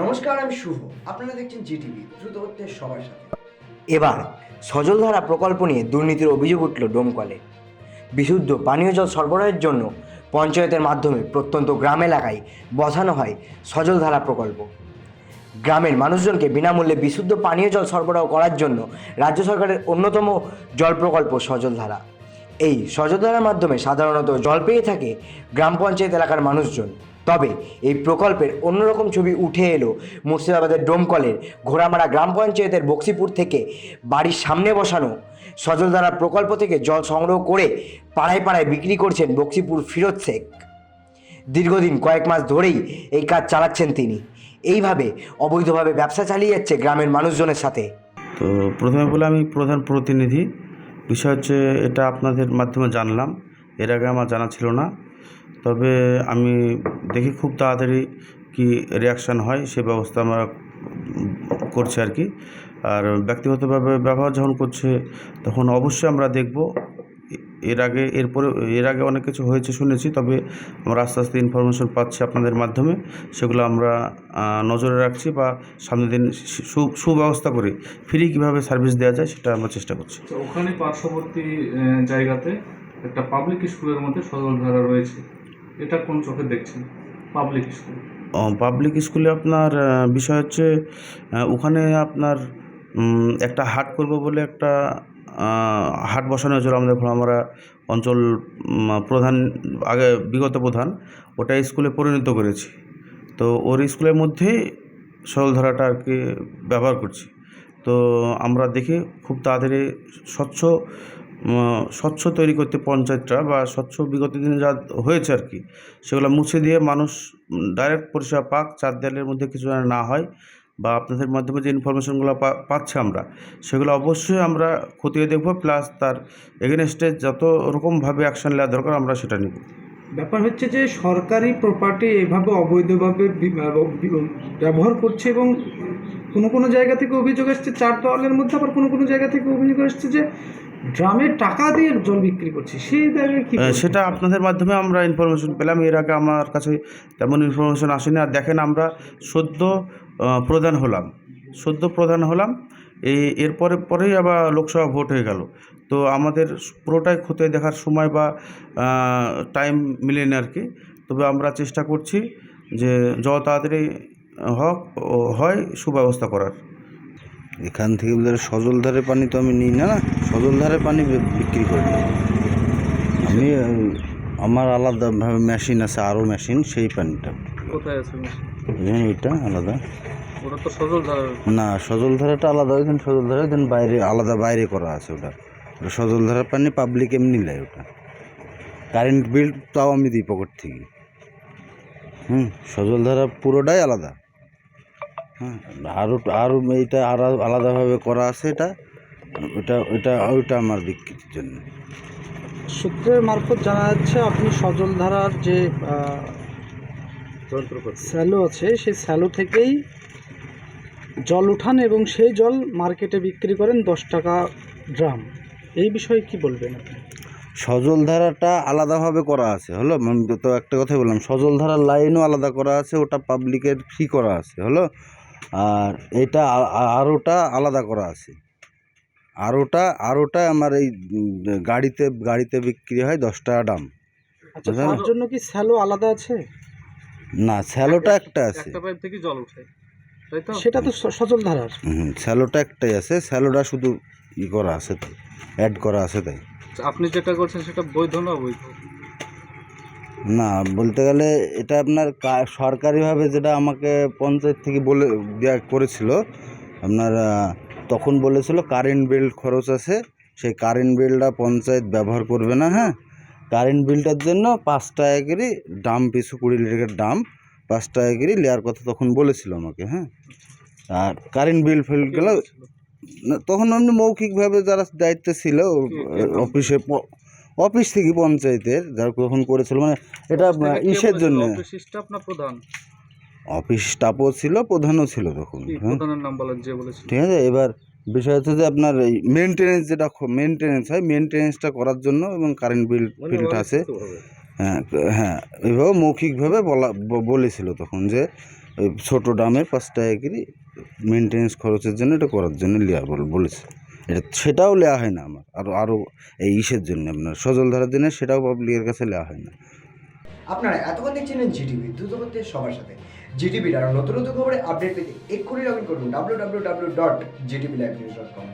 নমস্কার, আমি শুভ। আপনারা দেখছেন জিটিভি, দ্রুত হচ্ছে সবার সাথে। এবার সজলধারা প্রকল্প নিয়ে দুর্নীতির অভিযোগ উঠল ডোমকলে। বিশুদ্ধ পানীয় জল সরবরাহের জন্য পঞ্চায়েতের মাধ্যমে প্রত্যন্ত গ্রাম এলাকায় বসানো হয় সজলধারা প্রকল্প। গ্রামের মানুষজনকে বিনামূল্যে বিশুদ্ধ পানীয় জল সরবরাহ করার জন্য রাজ্য সরকারের অন্যতম জল প্রকল্প সজলধারা। এই সজলধারার মাধ্যমে সাধারণত জল পেয়ে থাকে গ্রাম পঞ্চায়েত এলাকার মানুষজন। তবে এই প্রকল্পের অন্যরকম ছবি উঠে এলো মুর্শিদাবাদের ডোমকলের ঘোড়ামারা গ্রাম পঞ্চায়েতের বক্সিপুর থেকে বাড়ির সামনে বসানো। সজলধারা প্রকল্প থেকে জল সংগ্রহ করে পাড়ায় পাড়ায় বিক্রি করছেন বক্সিপুর ফিরোজ শেখ। দীর্ঘদিন কয়েক মাস ধরেই এই কাজ চালাচ্ছেন তিনি। এইভাবে অবৈধভাবে ব্যবসা চালিয়ে যাচ্ছে গ্রামের মানুষজনের সাথে। তো প্রথমে বলে আমি প্রধান প্রতিনিধি। বিষয় হচ্ছে এটা আপনাদের মাধ্যমে জানলাম। এর আগে আমার জানা ছিল না। তবে আমি দেখি খুব তাড়াতাড়ি কি রিয়াকশান হয়, সে ব্যবস্থা আমরা করছি আর কি। আর ব্যক্তিগতভাবে ব্যবহার যখন করছে, তখন অবশ্যই আমরা দেখব। এর আগে এরপরে এর আগে অনেক কিছু হয়েছে শুনেছি, তবে আমরা আস্তে আস্তে ইনফরমেশন পাচ্ছি আপনাদের মাধ্যমে। সেগুলো আমরা নজরে রাখছি বা সামনের দিন সুব্যবস্থা করে ফ্রি কীভাবে সার্ভিস দেওয়া যায় সেটা আমরা চেষ্টা করছি। ওখানে পার্শ্ববর্তী জায়গাতে একটা পাবলিক স্কুলের মধ্যে সজলধারা রয়েছে। এটা কোন চোখে দেখছেন? পাবলিক স্কুল পাবলিক স্কুলে আপনার বিষয় হচ্ছে ওখানে আপনার একটা হাট করব বলে একটা হাট বসানো হয়েছিল আমাদের আমরা অঞ্চল প্রধান, আগে বিগত প্রধান। ওটা স্কুলে পরিণত করেছি। তো ওর স্কুলের মধ্যেই সরলধারাটা আর কি ব্যবহার করছি। তো আমরা দেখি খুব তাড়াতাড়ি স্বচ্ছ স্বচ্ছ তৈরি করতে পঞ্চায়েতটা বা স্বচ্ছ বিগত দিনে যা হয়েছে আর কি, সেগুলো মুছে দিয়ে মানুষ ডাইরেক্ট পরিষেবা পাক, চার দেয়ালের মধ্যে কিছু যেন না হয় বা আপনাদের মাধ্যমে যে ইনফরমেশনগুলো পাচ্ছি আমরা, সেগুলো অবশ্যই আমরা খতিয়ে দেখব প্লাস তার এগেনস্টে যত রকমভাবে অ্যাকশন নেওয়া দরকার আমরা সেটা নিব। ব্যাপার হচ্ছে যে সরকারি প্রপার্টি এভাবে অবৈধভাবে ব্যবহার করছে এবং কোনো কোনো জায়গা থেকে অভিযোগ আসছে, চার দেওয়ালের মধ্যে আবার কোনো কোনো জায়গা থেকে অভিযোগ আসছে যে টাকা দিয়ে জল বিক্রি করছে সেই জায়গায় কি সেটা আপনাদের মাধ্যমে আমরা ইনফরমেশন পেলাম এর আগে আমার কাছে তেমন ইনফরমেশন আসেনি। আর দেখেন আমরা সদ্য প্রধান হলাম সদ্য প্রধান হলাম এই এরপরে পরেই আবার লোকসভা ভোট হয়ে গেল। তো আমাদের পুরোটাই খতিয়ে দেখার সময় বা টাইম মিলেনি আর কি তবে আমরা চেষ্টা করছি যে যত তাড়াতাড়ি হক হয় সুব্যবস্থা করার। এখান থেকে বলে সজলধারে পানি তো আমি নিই না না? সজলধারে পানি বিক্রি করি। আমি আমার আলাদাভাবে মেশিন আছে আরও মেশিন সেই পানিটা। কোথায় আছে মেশিন? যেমন ওইটা আলাদা। ওটা তো সজলধারা না সজলধারাটা আলাদা ওই ওইখানে সজলধারা ওইখানে বাইরে আলাদা বাইরে করা আছে ওটা। ওটা সজলধারার পানি পাবলিক এমনি নেয় ওটা। কারেন্ট বিল তাও আমি দিই পকেট থেকে। হুম সজলধারা পুরোটাই আলাদা। আরও আরও এইটা আরও আলাদাভাবে করা আছে এটা। ওটা ওটা ওইটা আমার বিক্রির জন্য। সূত্রের মারফত জানা যাচ্ছে আপনি সজলধারার যে স্যালো আছে সেই স্যালো থেকেই জল উঠান এবং সেই জল মার্কেটে বিক্রি করেন দশ টাকা ড্রাম এই বিষয়ে কি বলবেন আপনি? সজলধারাটা আলাদাভাবে করা আছে। হলো আমি তো একটা কথাই বললাম সজলধারার লাইনও আলাদা করা আছে ওটা পাবলিকের ফ্রি করা আছে। হলো আর এটা আ- আ- আরোটা আলাদা করা আছে। আরোটা আরোটা আমার এই গাড়িতে গাড়িতে বিক্রি হয় দশ টাকা দাম। আচ্ছা তার জন্য কি স্যালো আলাদা আছে? না স্যালোটা একটা আছে। একটা পাইপ থেকে জল উঠে সেটা তো সচল সজলধারার হুম স্যালোটা একটাই আছে স্যালোটা শুধু ই করা আছে তাই অ্যাড করা আছে তাই। আচ্ছা, আপনি যেটা করছেন সেটা বৈধ না অবৈধ? না বলতে গেলে এটা আপনার সরকারিভাবে যেটা আমাকে পঞ্চায়েত থেকে বলে দেওয়া করেছিল আপনার তখন বলেছিল কারেন্ট বিল খরচ আছে সেই কারেন্ট বিলটা পঞ্চায়েত ব্যবহার করবে না হ্যাঁ? কারেন্ট বিলটার জন্য পাঁচ টাকা করে দাম পিছু কুড়ি লিটারের দাম পাঁচ টাকা করে নেওয়ার কথা তখন বলেছিল আমাকে হ্যাঁ? আর কারেন্ট বিল ফেল গেল তখন আপনি মৌখিকভাবে যারা দায়িত্বে ছিল অফিসে অফিস থেকে পঞ্চায়েতের যারা তখন করেছিল মানে এটা ইসের জন্য। অফিস স্টাফ প্রধান? অফিস স্টাফও ছিল প্রধানও ছিল তখন হ্যাঁ। প্রধানের নাম বলেন যে বলেছিল। ঠিক আছে এবার বিষয় হচ্ছে যে আপনার এই মেনটেনেন্স যেটা মেনটেনেন্স হয় মেনটেনেন্সটা করার জন্য এবং কারেন্ট বিল ফিল্ড আছে। হ্যাঁ হ্যাঁ এইভাবে মৌখিকভাবে বলা বলেছিল তখন যে ওই ছোটো ড্রামে পাঁচ টাকা করে মেনটেন্স খরচের জন্য এটা করার জন্য বল বলেছে। এটা সেটাও নেওয়া হয় না আমার। আরও আরও এই ইসের জন্য আপনার সজল ধরার জন্য সেটাও পাবলিকের কাছে নেওয়া হয় না। আপনারা এতক্ষণ দেখছিলেন জিটিভি দ্রুত করতে সবার সাথে। জিটিভির আরও নতুন নতুন খবরে আপডেট পেতে এক্ষুনি লগ ইন করুন W W W dot GTV live news dot com